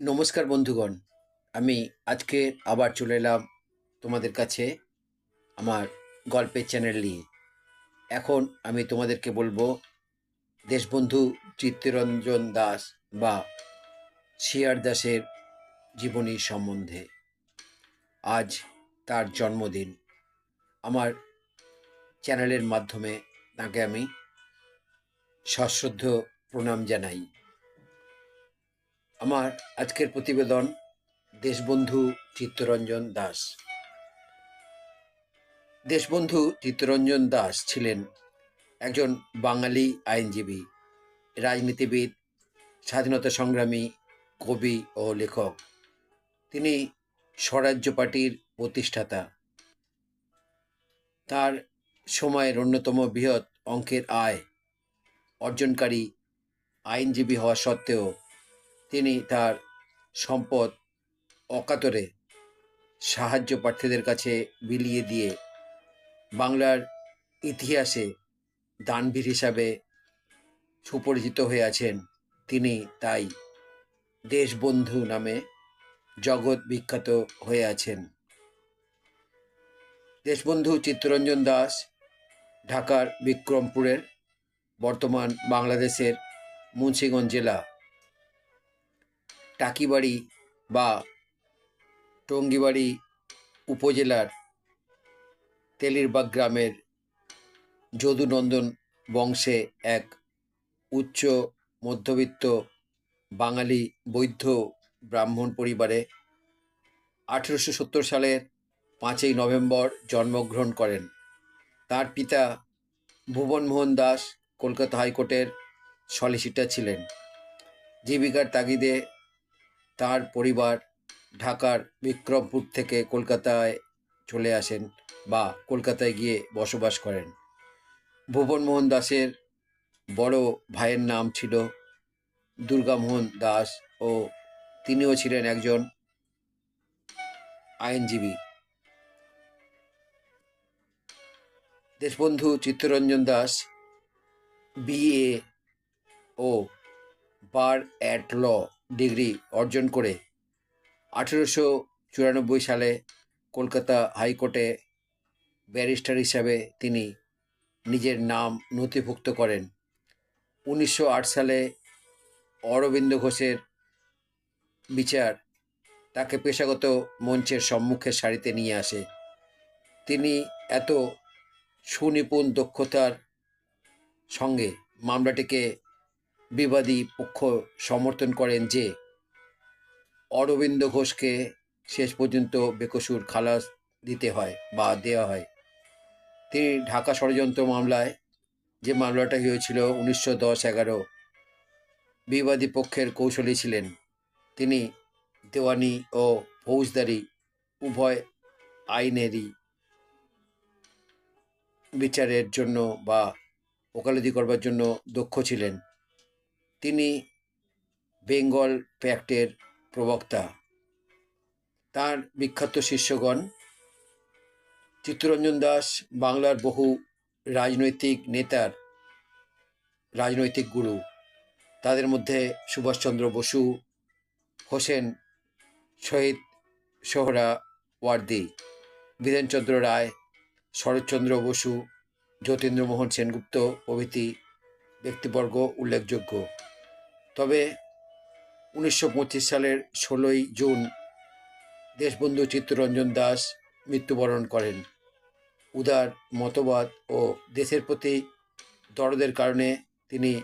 নমস্কার বন্ধুগণ, আমি আজকে আবার চলে এলাম তোমাদের কাছে আমার গল্পের চ্যানেল নিয়ে। এখন আমি তোমাদেরকে বলব, দেশবন্ধু চিত্তরঞ্জন দাস বা শিয়ার দাসের জীবনী সম্বন্ধে। আজ তার জন্মদিন। আমার চ্যানেলের মাধ্যমে তাকে আমি সশ্রদ্ধ প্রণাম জানাই। আমার আজকের প্রতিবেদন দেশবন্ধু চিত্তরঞ্জন দাস। দেশবন্ধু চিত্তরঞ্জন দাস ছিলেন একজন বাঙালি আইনজীবী, রাজনীতিবিদ, স্বাধীনতা সংগ্রামী, কবি ও লেখক। তিনি স্বরাজ্য পার্টির প্রতিষ্ঠাতা। তার সময়ের অন্যতম বৃহৎ অঙ্কের আয় অর্জনকারী আইনজীবী হওয়া সত্ত্বেও তিনি তার সম্পদ অকাতরে সাহায্য প্রার্থীদের কাছে বিলিয়ে দিয়ে বাংলার ইতিহাসে দানবীর হিসাবে সুপরিচিত হয়ে আছেন। তিনি তাই দেশবন্ধু নামে জগৎ বিখ্যাত হয়ে আছেন। দেশবন্ধু চিত্তরঞ্জন দাস ঢাকার বিক্রমপুরের বর্তমান বাংলাদেশের মুন্সিগঞ্জ জেলা টাকিবাড়ি বা টঙ্গিবাড়ি উপজেলার তেলিরবাগ গ্রামের যদুনন্দন বংশে এক উচ্চ মধ্যবিত্ত বাঙালি বৌদ্ধ ব্রাহ্মণ পরিবারে আঠেরোশো সত্তর সালের পাঁচই নভেম্বর জন্মগ্রহণ করেন। তার পিতা ভুবনমোহন দাস কলকাতা হাইকোর্টের সলিসিটার ছিলেন। জীবিকার তাগিদে তার পরিবার ঢাকার বিক্রমপুর থেকে কলকাতায় চলে আসেন বা কলকাতায় গিয়ে বসবাস করেন। ভুবনমোহন দাসের বড় ভাইয়ের নাম ছিল দুর্গামোহন দাস ও তিনিও ছিলেন একজন আইনজীবী। দেশবন্ধু চিত্তরঞ্জন দাস বিএ ও বার অ্যাট ল ডিগ্রি অর্জন করে আঠেরোশো চুরানব্বই সালে কলকাতা হাইকোর্টে ব্যারিস্টার হিসাবে তিনি নিজের নাম নথিভুক্ত করেন। উনিশশো আট সালে অরবিন্দ ঘোষের বিচার তাকে পেশাগত মঞ্চের সম্মুখে সারিতে নিয়ে আসে। তিনি এত সুনিপুণ দক্ষতার সঙ্গে মামলাটিকে বিবাদী পক্ষ সমর্থন করেন যে অরবিন্দ ঘোষকে শেষ পর্যন্ত বেকসুর খালাস দিতে হয় বা দেওয়া হয়। তিনি ঢাকা ষড়যন্ত্র মামলায় যে মামলাটা হয়েছিল উনিশশো দশ এগারো, বিবাদী পক্ষের কৌশলী ছিলেন। তিনি দেওয়ানি ও ফৌজদারি উভয় আইনেরই বিচারের জন্য বা ওকালতি করবার জন্য দক্ষ ছিলেন। তিনি বেঙ্গল প্যাক্টের প্রবক্তা। তার বিখ্যাত শিষ্যগণ চিত্তরঞ্জন দাস বাংলার বহু রাজনৈতিক নেতার রাজনৈতিক গুরু। তাদের মধ্যে সুভাষচন্দ্র বসু, হোসেন শহীদ সোহরা ওয়ার্দি বীরেনচন্দ্র রায়, শরৎচন্দ্র বসু, যতীন্দ্রমোহন সেনগুপ্ত প্রভৃতি ব্যক্তিবর্গ উল্লেখযোগ্য। তবে উনিশশো পঁচিশ সালের ষোলোই জুন দেশবন্ধু চিত্তরঞ্জন দাস মৃত্যুবরণ করেন। উদার মতবাদ ও দেশের প্রতি দরদের কারণে তিনি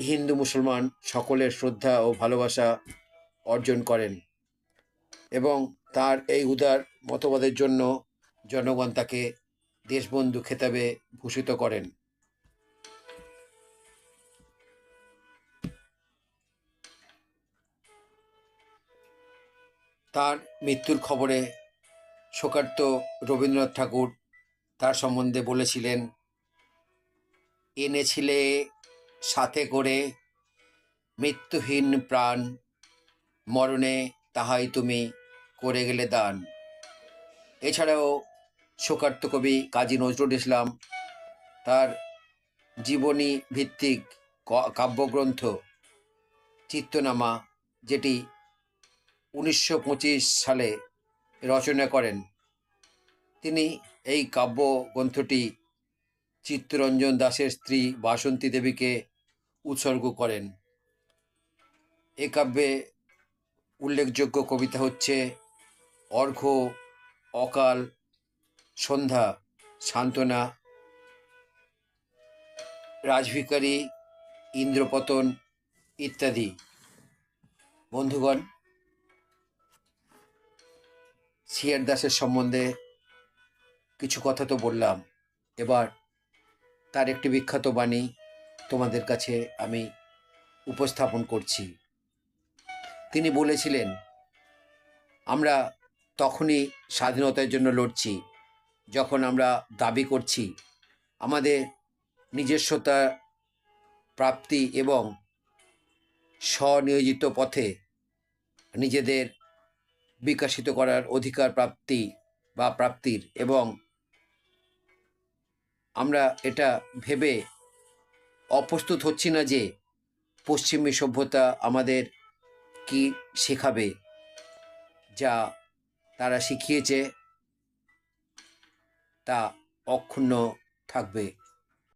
হিন্দু মুসলমান সকলের শ্রদ্ধা ও ভালোবাসা অর্জন করেন এবং তার এই উদার মতবাদের জন্য জনগণ তাকে দেশবন্ধু খেতাবে ভূষিত করেন। তার মৃত্যুর খবরে শোকার্ত রবীন্দ্রনাথ ঠাকুর তার সম্বন্ধে বলেছিলেন, এনেছিলে সাথে করে মৃত্যুহীন প্রাণ, মরণে তাহাই তুমি করে গেলে দান। এছাড়াও শোকার্ত কবি কাজী নজরুল ইসলাম তার জীবনী ভিত্তিক কাব্যগ্রন্থ চিত্তনামা যেটি উনিশশো পঁচিশ সালে রচনা করেন। তিনি এই কাব্য গ্রন্থটি চিত্তরঞ্জন দাসের স্ত্রী বাসন্তী দেবীকে উৎসর্গ করেন। এ কাব্যে উল্লেখযোগ্য কবিতা হচ্ছে, অর্ঘ্য, অকাল, সন্ধ্যা, সান্ত্বনা, রাজভিকারী, ইন্দ্রপতন ইত্যাদি। বন্ধুগণ সিয়ার দাসের সম্বন্ধে কিছু কথা তো বললাম। এবার তার একটি বিখ্যাত বাণী তোমাদের কাছে আমি উপস্থাপন করছি। তিনি বলেছিলেন, আমরা তখনই স্বাধীনতার জন্য লড়ছি, যখন আমরা দাবি করছি আমাদের নিজস্বতা, প্রাপ্তি এবং স্বনিয়োজিত পথে নিজেদের বিকশিত করার অধিকার প্রাপ্তি বা প্রাপ্তির এবং আমরা এটা ভেবে অপ্রস্তুত হচ্ছি না যে পশ্চিমী সভ্যতা আমাদের কি শেখাবে, যা তারা শিখিয়েছে, তা অক্ষুণ্ণ থাকবে।